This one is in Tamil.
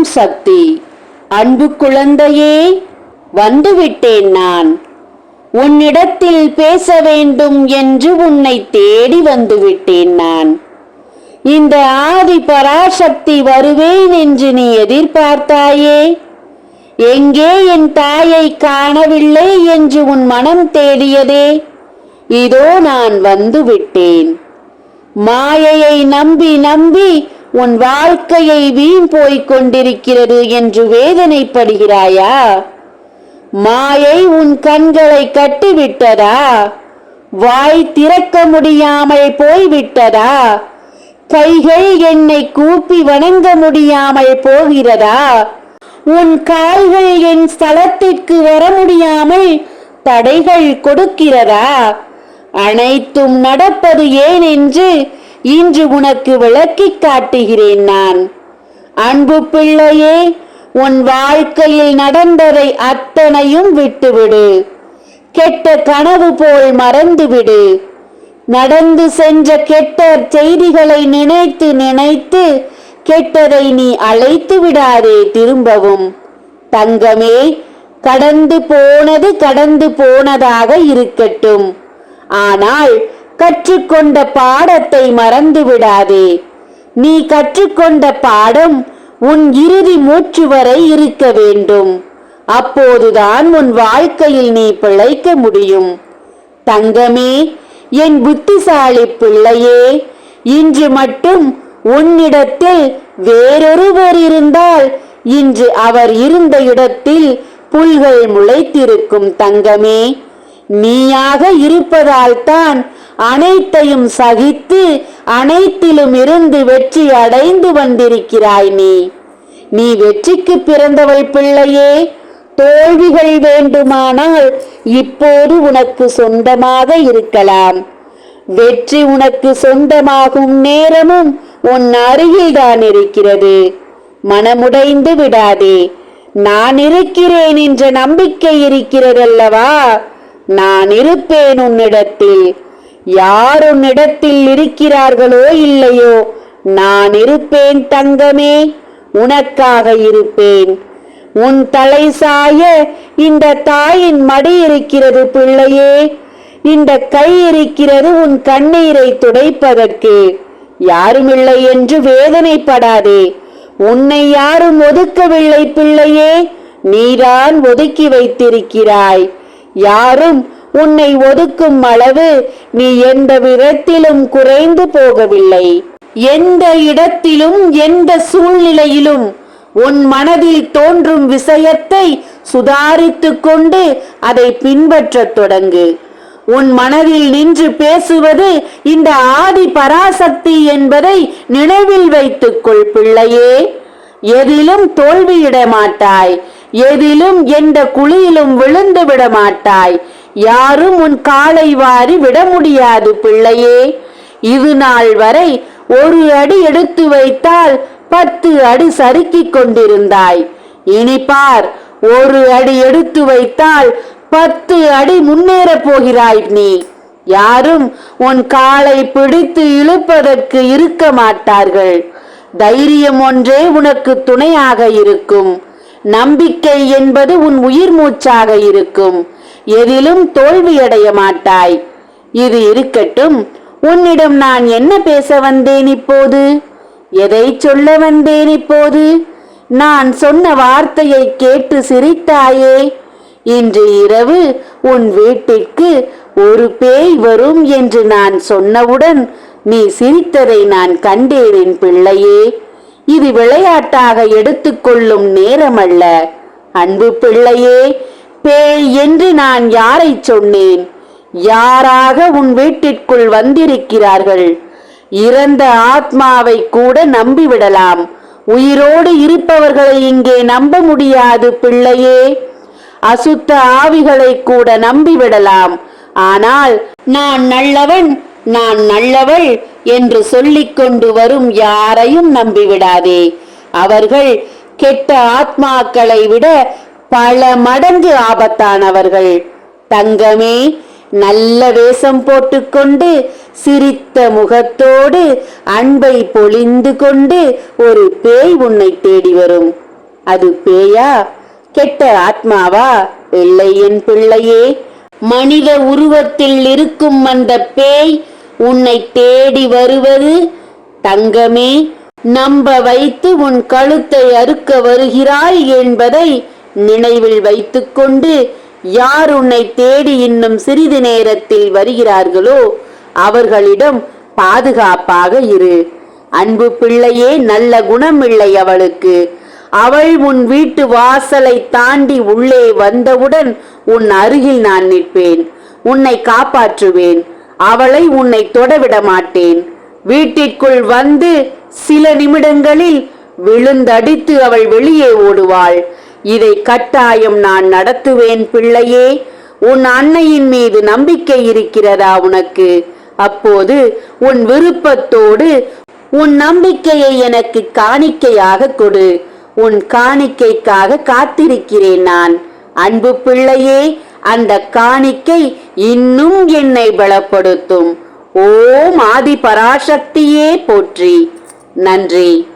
ஓம் சக்தி. அன்பு குழந்தையே வந்துவிட்டேன் நான். உன்னிடத்தில் பேச வேண்டும் என்று உன்னை தேடி வந்துவிட்டேன் நான். இந்த ஆதி பராசக்தி வருவேன் என்று நீ எதிர்பார்த்தாயே. எங்கே என் தாயை காணவில்லை என்று உன் மனம் தேடியதே. இதோ நான் வந்துவிட்டேன். மாயையை நம்பி நம்பி உன் வாழ்க்கையை வீண் போய்க் கொண்டிருக்கிறது என்று வேதனைப்படுகிறாயா? மாயை உன் கண்களை கட்டிவிட்டதா? வாய் திறக்க முடியாமல் போய்விட்டதா? கைகள் என்னை கூப்பி வணங்க முடியாமல் போகிறதா? உன் கால்கள் என் ஸ்தலத்திற்கு வர முடியாமல் தடைகள் கொடுக்கிறதா? அனைத்தும் நடப்பது ஏன் என்று இன்று உனக்கு விளக்கிக் காட்டுகிறேன் நான். அன்பு பிள்ளையே உன் வாழ்க்கையில் நடந்ததை அத்தனையும் விட்டுவிடு. கெட்ட கனவு போல் மறந்துவிடு. நடந்து சென்ற கெட்ட செய்திகளை நினைத்து நினைத்து கெட்டதை நீ அழைத்து விடாதே திரும்பவும். தங்கமே கடந்து போனது கடந்து போனதாக இருக்கட்டும். ஆனால் கற்றுக்கொண்ட பாடத்தை மறந்து விடாதே நீ கற்றுக்கொண்ட பாடம் உன் இறுதி மூச்சு வரை இருக்க வேண்டும். அப்போதுதான் உன் வாழ்க்கையில் நீ பிழைக்க முடியும். தங்கமே என் புத்திசாலி பிள்ளையே இன்று மட்டும் உன்னிடத்தில் வேறொருவர் இருந்தால் இன்று அவர் இருந்த இடத்தில் புல்கள் முளைத்திருக்கும் தங்கமே. நீயாக இருப்பதால்தான் அனைத்தையும் சகித்து அனைத்திலும் இருந்து வெற்றி அடைந்து வந்திருக்கிறாய் நீ. நீ வெற்றிக்கு பிறந்தவள் பிள்ளையே. தோல்விகள் வேண்டுமானால் இப்போது உனக்கு சொந்தமாக இருக்கலாம். வெற்றி உனக்கு சொந்தமாகும் நேரமும் உன் அருகில்தான் இருக்கிறது. மனமுடைந்து விடாதே. நான் இருக்கிறேன் என்ற நம்பிக்கை இருக்கிறதல்லவா? நான் இருப்பேன் உன்னிடத்தில். யார் உன்னிடத்தில் இருக்கிறார்களோ இல்லையோ நான் இருப்பேன் தங்கமே உனக்காக இருப்பேன். உன் தலை சாய இந்த தாயின் மடி இருக்கிறது பிள்ளையே இந்த கை இருக்கிறது உன் கண்ணீரை துடைப்பதற்கு. யாருமில்லை என்று வேதனைப்படாதே உன்னை யாரும் ஒதுக்கவில்லை பிள்ளையே நீதான் ஒதுக்கி வைத்திருக்கிறாய். யாரும் உன்னை ஒதுக்கும் அளவு நீ எந்த விதத்திலும் குறைந்து போகவில்லை. எந்த இடத்திலும் எந்த சூழ்நிலையிலும் உன் மனதில் தோன்றும் விஷயத்தை சுதாரித்து கொண்டு அதை பின்பற்றத் தொடங்கு. உன் மனதில் நின்று பேசுவது இந்த ஆதி பராசக்தி என்பதை நினைவில் வைத்துக்கொள் பிள்ளையே. எதிலும் தோல்வியிட மாட்டாய். எதிலும் எந்த குழியிலும் விழுந்து விட மாட்டாய். யாரும் உன் காலை வாரி விட முடியாது பிள்ளையே. இது நாள் வரை ஒரு அடி எடுத்து வைத்தால் பத்து அடி சறுக்கிக் கொண்டிருந்தாய். இனி பார் ஒரு அடி எடுத்து வைத்தால் பத்து அடி முன்னேறப் போகிறாய் நீ. யாரும் உன் காலை பிடித்து இழுப்பதற்கு இருக்க மாட்டார்கள். தைரியம் ஒன்றே உனக்கு துணையாக இருக்கும். நம்பிக்கை என்பது உன் உயிர் மூச்சாக இருக்கும். எதிலும் தோல்வியடைய மாட்டாய். இது இருக்கட்டும் உன்னிடம் நான் என்ன பேச வந்தேன் இப்போது? எதை சொல்ல வந்தேன் இப்போது? நான் சொன்ன வார்த்தையை கேட்டு சிரித்தாயே. இன்று இரவு உன் வீட்டிற்கு ஒரு பேய் வரும் என்று நான் சொன்னவுடன் நீ சிரித்ததை நான் கண்டேன் பிள்ளையே. இது விளையாட்டாக எடுத்துக்கொள்ளும் நேரமல்ல. அன்பு பிள்ளையே பேய் என்று நான் யாரை சொன்னேன்? யாராக உன் வீட்டிற்குள் வந்திருக்கிறார்கள்? இறந்த ஆத்மாவை கூட நம்பிவிடலாம். உயிரோடு இருப்பவர்களை இங்கே நம்ப முடியாது பிள்ளையே. அசுத்த ஆவிகளை கூட நம்பிவிடலாம். ஆனால் நான் நல்லவன் நான் நல்லவள் என்று சொல்லிக் கொண்டு வரும் யாரையும் நம்பிவிடாதே. அவர்கள் கெட்ட ஆத்மாக்களை விட பல மடங்கு ஆபத்தானவர்கள். தங்கமே நல்ல வேஷம் போட்டுக்கொண்டு சிரித்த முகத்தோடு அன்பை பொழிந்து கொண்டு ஒரு பேய் உன்னை தேடி வரும். அது பேயா? கெட்ட ஆத்மாவா? இல்லை என் பிள்ளையே. மனித உருவத்தில் இருக்கும் அந்த பேய் உன்னை தேடி வருவது. தங்கமே நம்ப வைத்து உன் கழுத்தை அறுக்க வருகிறாய் என்பதை நினைவில் வைத்துக்கொண்டு யார் உன்னை தேடி இன்னும் சிறிது நேரத்தில் வருகிறார்களோ அவர்களிடம் பாதுகாப்பாக இரு. அன்பு பிள்ளையே நல்ல குணமில்லை அவளுக்கு. அவள் உன் வீட்டு வாசலை தாண்டி உள்ளே வந்தவுடன் உன் அருகில் நான் நிற்பேன். உன்னை காப்பாற்றுவேன். அவளை உன்னை தொடவிட மாட்டேன். வீட்டிற்குள் வந்து சில நிமிடங்களில் விழுந்தடித்து அவள் வெளியே ஓடுவாள். இதை கட்டாயம் நான் நடத்துவேன் பிள்ளையே உன் அன்னையின் மீது நம்பிக்கை இருக்கிறதா உனக்கு? அப்போது உன் விருப்பத்தோடு உன் நம்பிக்கையை எனக்கு காணிக்கையாக கொடு. உன் காணிக்கைக்காக காத்திருக்கிறேன் நான். அன்பு பிள்ளையே அந்த காணிக்கை இன்னும் என்னை பலப்படுத்தும். ஓம் ஆதி பராசக்தியே போற்றி. நன்றி.